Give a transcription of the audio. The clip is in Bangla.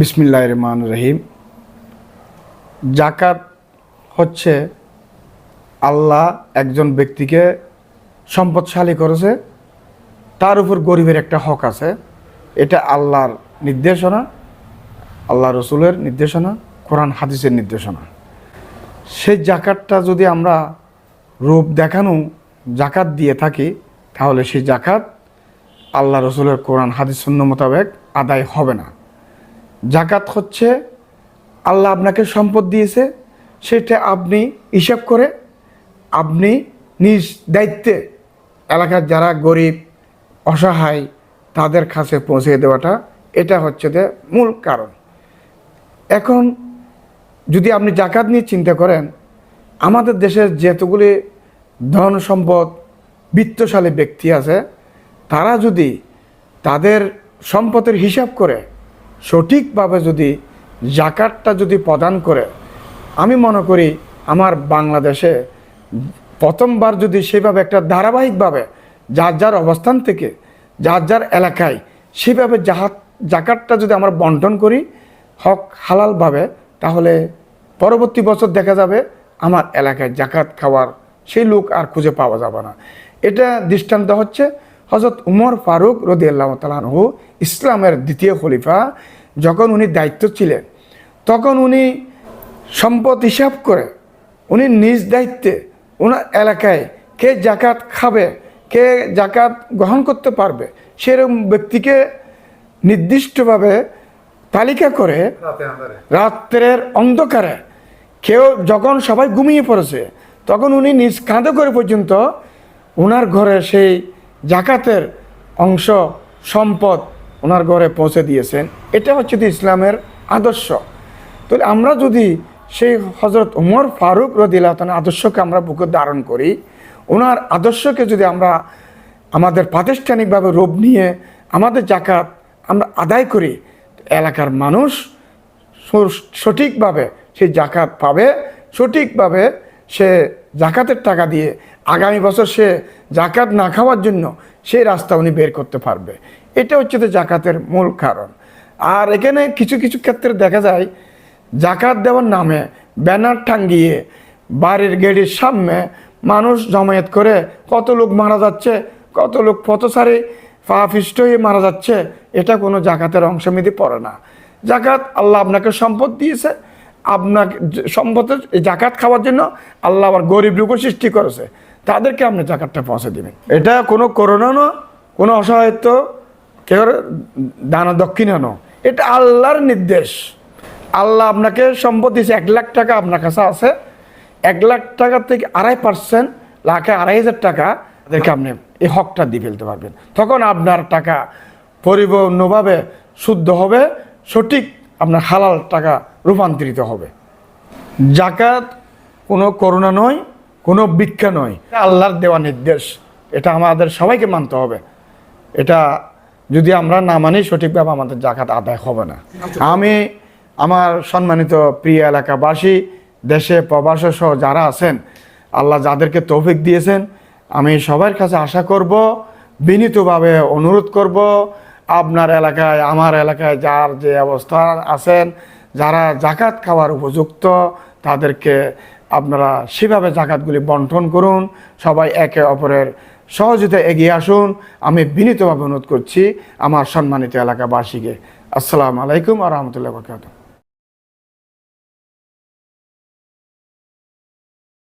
বিসমিল্লাহ রহমান রহিম জাকাত হচ্ছে আল্লাহ একজন ব্যক্তিকে সম্পদশালী করেছে, তার উপর গরিবের একটা হক আছে। এটা আল্লাহর নির্দেশনা আল্লাহ রসুলের নির্দেশনা, কোরআন, হাদিসের নির্দেশনা। সেই জাকাতটা যদি আমরা রূপ দেখানো, জাকাত দিয়ে থাকি, তাহলে সেই জাকাত আল্লাহ রসুলের কোরআন, হাদিস শূন্য মোতাবেক আদায় হবে না। জাকাত হচ্ছে, আল্লাহ আপনাকে সম্পদ দিয়েছে, সেটা আপনি হিসাব করে আপনি নিজ দায়িত্বে এলাকার যারা গরিব, অসহায়, তাদের কাছে পৌঁছে দেওয়াটা, এটা হচ্ছে যে মূল কারণ। এখন যদি আপনি জাকাত নিয়ে চিন্তা করেন, আমাদের দেশের যেতগুলি ধন সম্পদ, বিত্তশালী ব্যক্তি আছে, তারা যদি তাদের সম্পদের হিসাব করে সঠিকভাবে যদি জাকাতটা যদি প্রদান করে, আমি মনে করি আমার বাংলাদেশে প্রথমবার যদি সেভাবে একটা ধারাবাহিকভাবে যার যার অবস্থান থেকে, যার যার এলাকায় সেভাবে জাহাত, জাকাতটা যদি আমরা বন্টন করি, হক হালালভাবে, তাহলে পরবর্তী বছর দেখা যাবে আমার এলাকায় জাকাত খাওয়ার সেই লোক আর খুঁজে পাওয়া যাবে না। এটা দৃষ্টান্ত হচ্ছে হজরত উমর ফারুক রদি আল্লাহ তালাহু ইসলামের দ্বিতীয় খলিফা যখন উনি দায়িত্ব ছিলেন তখন উনি সম্পদ হিসাব করে উনি নিজ দায়িত্বে ওনার এলাকায় কে জাকাত খাবে কে জাকাত গ্রহণ করতে পারবে সেরকম ব্যক্তিকে নির্দিষ্টভাবে তালিকা করে রাত্রের অন্ধকারে কেউ যখন সবাই ঘুমিয়ে পড়েছে তখন উনি নিজ কাঁধে করে পর্যন্ত ওনার ঘরে সেই জাকাতের অংশ, সম্পদ ওনার ঘরে পৌঁছে দিয়েছেন। এটা হচ্ছে ইসলামের আদর্শ। তাহলে আমরা যদি সেই হজরত উমর ফারুক রদিল্লাহ আদর্শকে আমরা বুকে ধারণ করি, ওনার আদর্শকে যদি আমরা আমাদের প্রাতিষ্ঠানিকভাবে রূপ নিয়ে আমাদের জাকাত আমরা আদায় করি, এলাকার মানুষ সঠিকভাবে সেই জাকাত পাবে, সঠিকভাবে সে জাকাতের টাকা দিয়ে আগামী বছর সে জাকাত না খাওয়ার জন্য সেই রাস্তা উনি বের করতে পারবে। এটা হচ্ছে তো জাকাতের মূল কারণ। আর এখানে কিছু কিছু ক্ষেত্রে দেখা যায়, জাকাত দেওয়ার নামে ব্যানার টাঙ্গিয়ে বাড়ির গেটের সামনে মানুষ জমায়েত করে কত লোক মারা যাচ্ছে, কত লোক পথসারে পা ফিষ্ট হয়ে মারা যাচ্ছে, এটা কোনো জাকাতের অংশমিতি পড়ে না। জাকাত আল্লাহ আপনাকে সম্পদ দিয়েছে আপনাকে এই জাকাত খাওয়ার জন্য আল্লাহ আবার গরিব লোকও সৃষ্টি করেছে। তাদেরকে আপনি জাকাতটা পৌঁছে দেবেন। এটা কোনো করোনা না কোনো অসহায়ত্ব, কেউ দানা দক্ষিণা ন এটা আল্লাহর নির্দেশ। আল্লাহ আপনাকে সম্পদ দিয়েছে, এক লাখ টাকা আপনার কাছে আছে। এক লাখ টাকা থেকে আড়াই পার্সেন্ট লাখে আড়াই হাজার টাকা তাদেরকে আপনি এই হকটা দিয়ে ফেলতে পারবেন। তখন আপনার টাকা পরিপূর্ণভাবে শুদ্ধ হবে, সঠিক আপনার হালাল টাকা রূপান্তরিত হবে। জাকাত কোনো করোনা নয়, কোনো ভিক্ষা নয়। আল্লাহর দেওয়া নির্দেশ। এটা আমাদের সবাইকে মানতে হবে। এটা যদি আমরা না মানি, সঠিকভাবে আমাদের জাকাত আদায় হবে না। আমি আমার সম্মানিত প্রিয় এলাকাবাসী, দেশে প্রবাসে সহ যারা আছেন, আল্লাহ যাদেরকে তৌফিক দিয়েছেন, আমি সবার কাছে আশা করব, বিনীতভাবে অনুরোধ করব, আপনার এলাকায়, আমার এলাকায় যার যে অবস্থা আছেন যারা জাকাত খাওয়ার উপযুক্ত, তাদেরকে আপনারা সেভাবে জাকাতগুলি বন্টন করুন, সবাই একে অপরের সহযোগিতা এগিয়ে আসুন। আমি বিনীতভাবে অনুরোধ করছি আমার সম্মানিত এলাকাবাসীকে। আসসালামু আলাইকুম আ রহমতুল্লাহ বরকাত